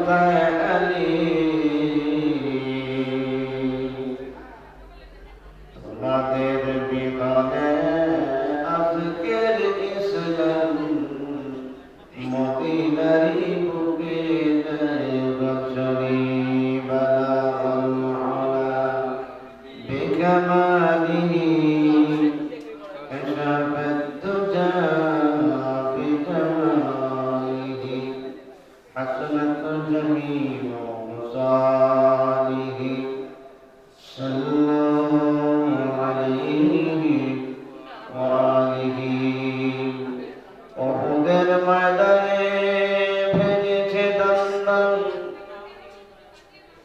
Bye.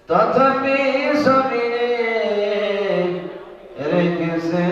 তথাপি সবিরে রেখেছে।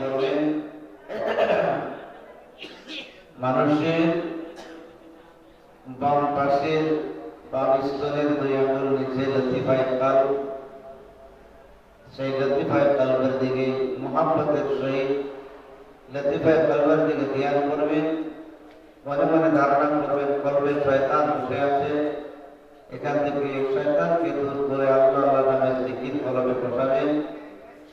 করবে মানুষের বাম পাশের বাম কাল সেই লতিফায় দিকে সহিত লতিফায় দিকে ধ্যান মনে মনে ধারণা করবেন শয়তান বসে আছে। এখান থেকে শয়তানকে দূর করে আল্লাহ নামে জিকির কলমে বসাবেন।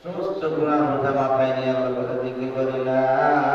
সমস্ত গুণার কথা মাথায় নিয়ে আল্লাহর কাছে জিজ্ঞেস করিলাম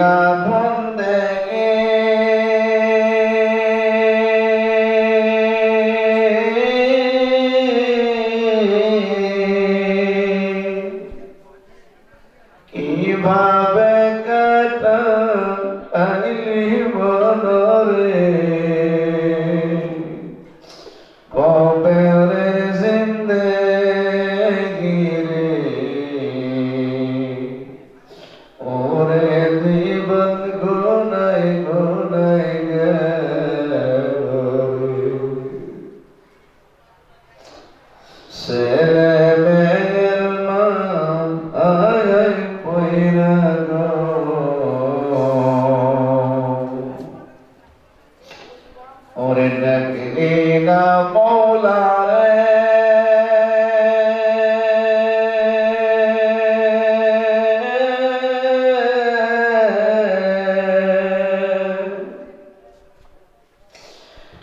啊 ওরে ডাকলি না মৌলা রে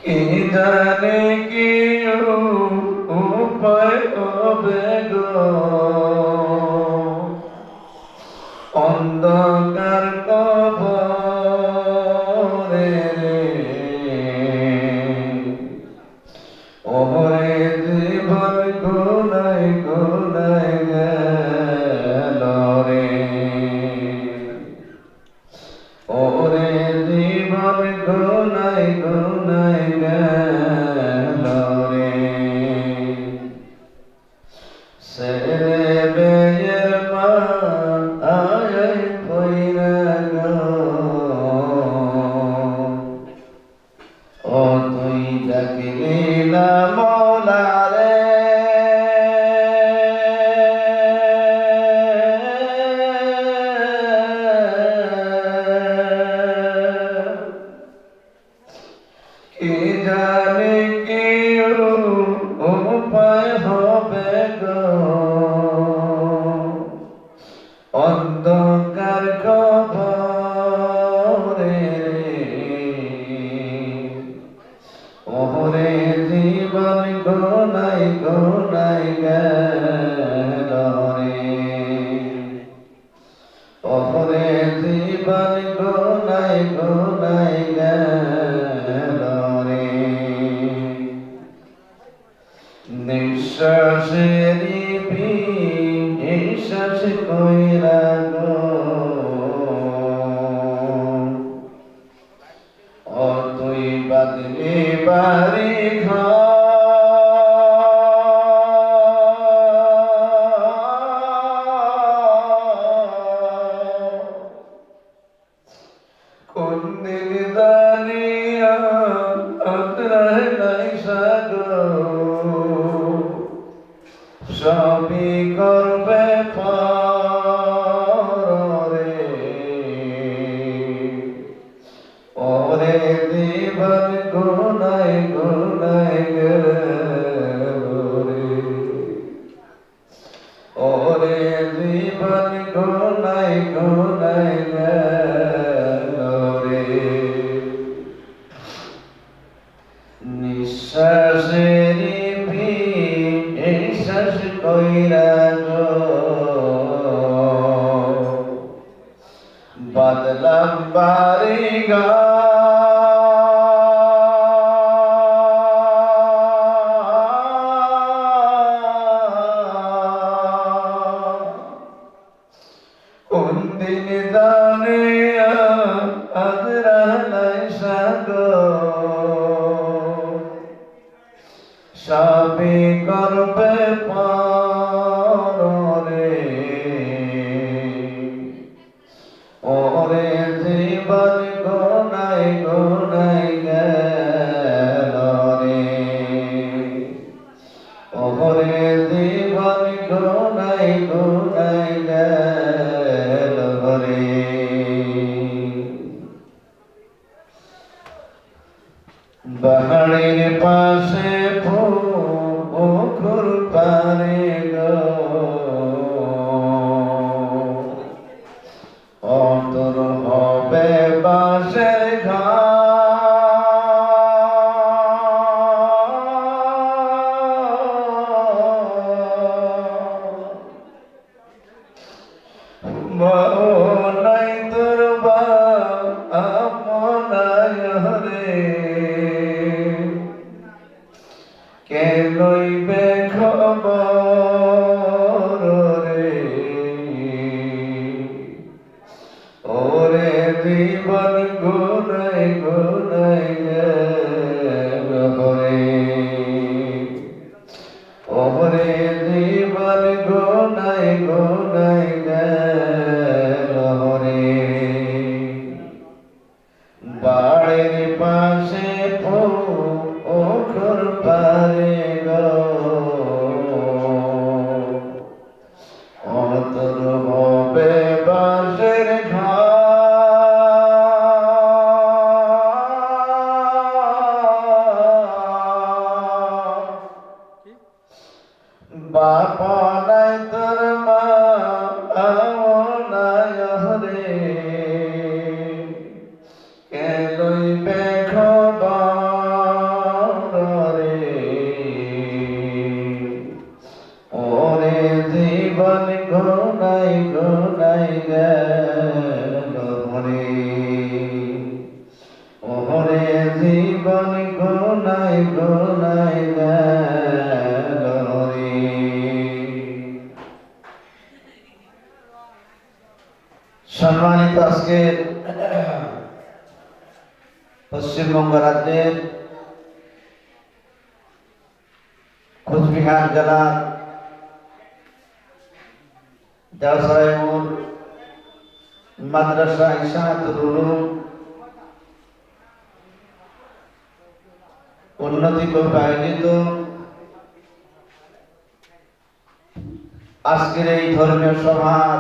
কি জানে কি উপায় হবে গো Nanda. ও তুই ডাকলি না নিঃশ্বাসেরি নিঃশ্বাস কইরা গো ওরে জীবন গুনাই গুনাই গেল রে ওরে জীবন গুনাই গুনাই গেল রে নিঃশ্বাসেরি নিঃশ্বাস কইরা বদলাম বাড়ি গা কোন দিন দানে আদরা নাই সাগো সবই করবে পারে জীবন গোনাই গোনাই গেল রে বাহারের পাশে পুকুর পারে গো। হবে বাসের Baba. পাপন তাদের কোচবিহার জেলার দেওয়ার মাদ্রাসা ইসাহাতুল উলুম উন্নতি করবে আয়োজিত। আজকের এই ধর্মীয় সভার